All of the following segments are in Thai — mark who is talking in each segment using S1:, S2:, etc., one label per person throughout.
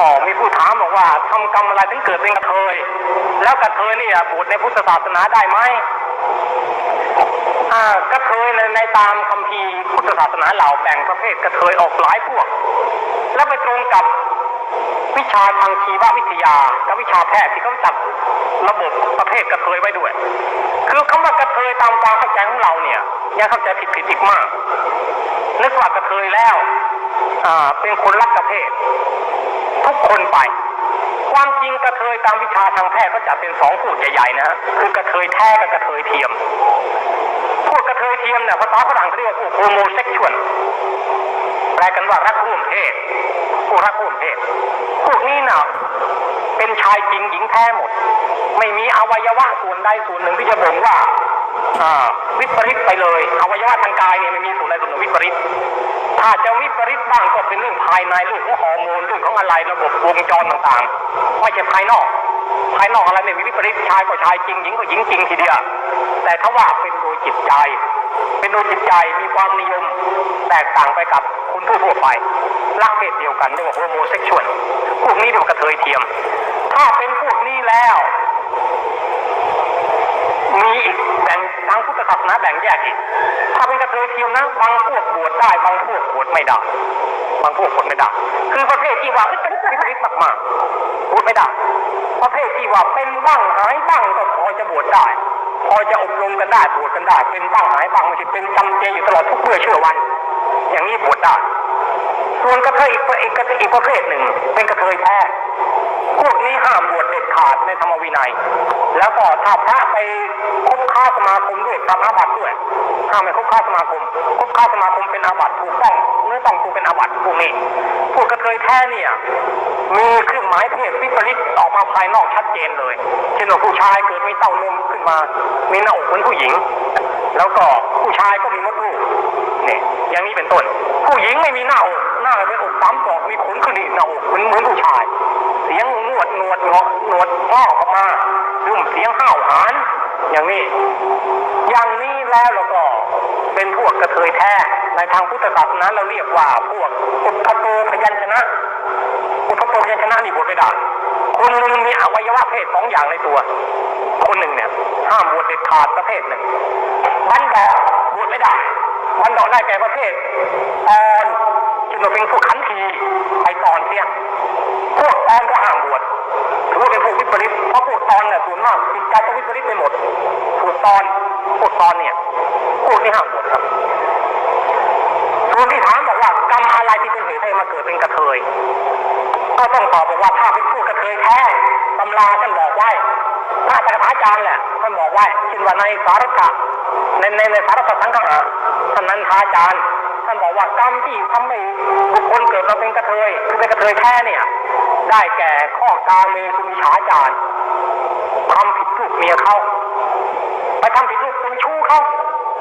S1: อ๋อมีผู้ถามบอกว่าทำกรรมอะไรถึงเกิดเป็นกระเทย แล้วกระเทยเนี่ยบวชในพุทธศาสนาได้ไหมอ่ากระเทยในในตามคัมภีร์พุทธศาสนาเหล่าแบ่งประเภทกระเทยออกหลายพวก แล้วไปตรงกับวิชาทางชีววิทยากับวิชาแพทย์ที่เขาจัดระบบประเภทกระเทยไว้ด้วย คือคำว่ากระเทยตามความเข้าใจของเราเนี่ยยังเข้าใจผิดผิดๆอีกมากนึกว่ากระเทยแล้วอ่าเป็นคนรักประเภททุก คนไป ความจริงกระเทยตามวิชาทางแพทย์ก็จัดเป็นสองสูตรใหญ่ๆนะฮะคือกระเทยแท้กับกระเทยเทียมพวกกระเทยเทียมเนี่ยภาษาฝรั่งเขาเรียกว่าโฮโมเซ็กชวลแปลกันว่ารักร่วมเพศผู้รักร่วมเพศพวกนี้น่ะเป็นชายจริงหญิงแท้หมด ไม่มีอวัยวะส่วนใดส่วนหนึ่งที่จะบ่งว่าวิปริตไปเลยอวัยวะทางกายเนี่ยไม่มีส่วนใดส่วนหนึ่งวิปริตถ้าจะวิปริตบ้างก็เป็นเรื่องภายในเรื่องของฮอร์โมนเรื่อง องอะไรระบบวงจรต่างๆ ไม่ใช่ภายนอก ภายนอกอะไรไม่มีวิปริตชายก็ชายจริงหญิงก็หญิงจริงทีเดียวแต่ถ้าว่าเป็นโดยจิตใจ เป็นโดยจิตใจมีความนิยม แตกต่างไปกับคนทั่วไปรักเพศเดียวกันเรียกว่าโฮโมเซ็กชวลพวกนี้เรียกว่ากระเทยเทียม ถ้าเป็นพวกนี้แล้ว มีอีกแบ่งทางพุทธศาสนาแบ่งแยกอีก ถ้าเป็นกระเทยเทียมนะบางพวกบวชได้บางพวกบวชไม่ได้ บางพวกคนไม่ได้ คือประเภทที่ว่าเปริตวิริตมากๆบวชไม่ได้ ประเภทที่ว่าเป็นบ้างหายบ้างก็พอจะบวชได้ พอจะอบรมกันได้บวชกันได้ เป็นบ้างหายบ้างไม่ใช่เป็นจำเจอยู่ตลอดทุกเมื่อเชื่อวัน อย่างนี้บวชได้ ส่วนกระเทยอีกประอีกกระอีกประเภทหนึ่ง เป็นกระเทยแท้พวกนี้ห้ามบวช ขาดในธรรมวินัย แล้วก็ถ้าพระไปคบค้าสมาคมด้วยปรับอาบัติด้วยห้าไม่คบค้าสมาคมคบค้าสมาคมเป็นอาบัติถูกต้องเมื่อต้องถูกเป็นอาบัติพวกนี้พวกกระเทยแท้เนี่ยมีเครื่องหมายเพศวิปริตออกมาภายนอกชัดเจนเลยเช่นว่าผู้ชายเกิดมีเต้านมขึ้นมา มีหน้าอกเหมือนผู้หญิง แล้วก็ผู้ชายก็มีมดลูก เนี่ย อย่างนี้เป็นต้น ผู้หญิงไม่มีหน้าอกหน้าเป็นอกสามศอกมีขนขึ้นอีกหน้าอกเหมือนเหมือนผู้ชาย เสียงหนวดหนวดเงาะหนวดงอกออกมารุ่มเสียงห้าวหาญอย่างนี้ อย่างนี้แล้วเราก็เป็นพวกกระเทยแท้ในทางพุทธศาสนาเราเรียกว่าพวกอุปโตพยัญชนะอุปโตพยัญชนะนี่บวชไม่ได้คนหนึ่งมีอวัยวะเพศสองอย่างในตัว คนหนึ่งเนี่ยห้ามบวชเด็ดขาดประเภทหนึ่งวันดอกบวชไม่ได้ วันดอกได้แก่ประเภทตอนจึงเราเป็นพวกขันทีไปตอนเที่ยงพวกตอนก็ห้ามบวชถือว่าเป็นพวกวิปริตเพราะพวกตอนเนี่ยส่วนมากจิตใจจะวิปริตไปหมดพวกตอนพวกตอนเนี่ยพวกนี้ห้ามบวชครับส่วนที่ถามบอกว่ากรรมอะไรที่เป็นเหตุให้มาเกิดเป็นกระเทยก็ต้องตอบบอกว่าถ้าเป็นผู้กระเทยแท้ตำราท่านบอกไว้พระอาจารย์อาจารย์แหละท่านบอกไว้เช่นว่าในสารกะในในในสารกสังฆะ ท่านนั้นพระอาจารย์ท่านบอกว่ากรรมที่ทำให้บุคคลเกิดมาเป็นกระเทยคือเป็นกระเทยแท้เนี่ย ได้แก่ข้อกาเมสุมิฉาจารทำผิดลูกเมียเขาไปทำผิดลูกเป็นชู้เขา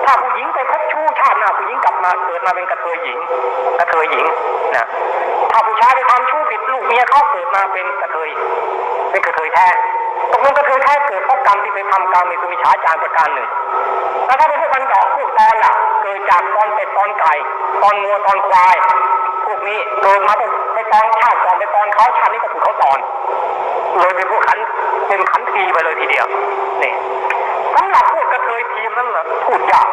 S1: ถ้าผู้หญิงไปคบชู้ชาติหน้าผู้หญิงกลับมาเกิดมาเป็นกระเทยหญิงกระเทยหญิงนะถ้าผู้ชายไปทำชู้ผิดลูกเมียเขาเกิดมาเป็นกระเทยเป็นกระเทยแท้ตกลงกระเทยแท้เกิดเพราะกรรมที่ไปทำกรรมมีสุมิฉาจารประการหนึ่งแล้วถ้าเป็นพวกบันดอกพวก ตอนไก่ตอนงัวตอนควายพวกนี้เกิดมาเป็นไปตอนชาติก่อนไปตอนเขาชาตินี้ก็ถูกเขาตอนเลยเป็นพวกขันเป็นขันทีไปเลยทีเดียวนี่สำหรับพวกกระเทยทีมนั้นเหรอพูดยาก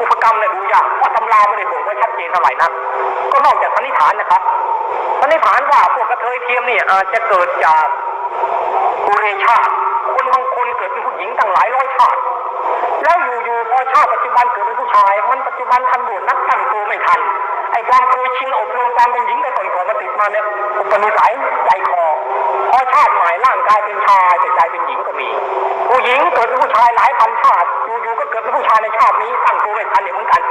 S1: อุปกรรมเนี่ยดูยากเพราะตำราไม่ได้บอกไว้ชัดเจนเท่าไหร่นักก็นอกจากสันนิษฐานนะครับสันนิษฐานว่าพวกกระเทยเทียมเนี่ยอาจจะเกิดจากบุเรชาติคนบางคนเกิดเป็นผู้หญิงตั้งหลายร้อยชาติ แล้วอยู่ๆพอชาติปัจจุบันเกิดเป็นผู้ชาย จจุบันทันด่วนนักตั้งตัวไม่ทัน ไอ้ความเคยชินอบรมความเป็นหญิงแต่ก่อนก่อนมาติดมาเนี่ยอุปนิสัยใจคอพอชาติใหม่ร่างกายเป็นชายแต่ใจเป็นหญิงก็มี ผู้หญิงเกิดเป็นผู้ชายหลายพันชาติอยู่ๆก็เกิดเป็นผู้ชายในชาตินี้ตั้งตัวไม่ทันเหมือนกัน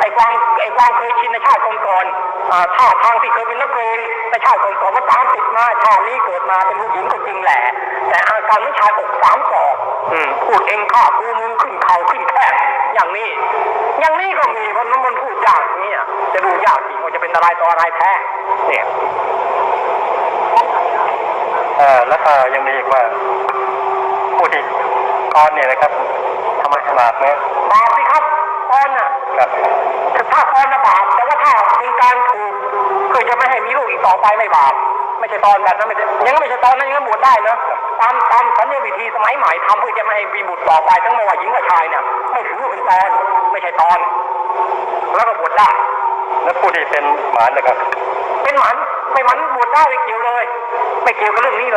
S1: ไอ้ความไอ้ความเคยชินในชาติก่อนๆอ่าชาติทางที่เคยเป็นนักเรียนในชาติก่อนๆว่าตามติดมาชาตินี้เกิดมาเป็นผู้หญิงก็จริงแหละ แต่อาการของชายอกสามศอกอืมพูดเองข้ากูมึงขึ้นเขาขึ้นแคบอย่างนี้ อย่างนี้ก็มีเพราะนั้นมันพูดยากเนี่ยจะดูยากจริงว่าจะเป็นอะไรต่ออะไรแท้เนี่ย
S2: เอ่อแล้วก็ยังมีอีกว่าผู้ที่กรเนี่ยนะครับทำไมบาปไหม
S1: บาปสิครับตอนน่ะ
S2: ครับ
S1: ถ้าตอนน่ะบาปแต่ว่าถ้าเป็นการถูกเพื่อจะไม่ให้มีลูกอีกต่อไปไม่บาปไม่ใช่ตอนแบบนั้นไม่ใช่ยังไม่ใช่ตอนนั้นยังบวชได้นะตามตามสัญญาวิธีสมัยใหม่ทำเพื่อจะไม่ให้มีบุตรต่อไปทั้งไม่ว่าหญิงกับชายเนี่ยไม่ถือว่าเป็น ตอนไม่ใช่ตอน แล้วก็บวชได้
S2: แล้วผู้ที่เป็นหมานนะครับ
S1: เป็นหมันไม่หมันบวชได้ไม่เกี่ยวเลย ไม่เกี่ยวกับเรื่องนี้เลย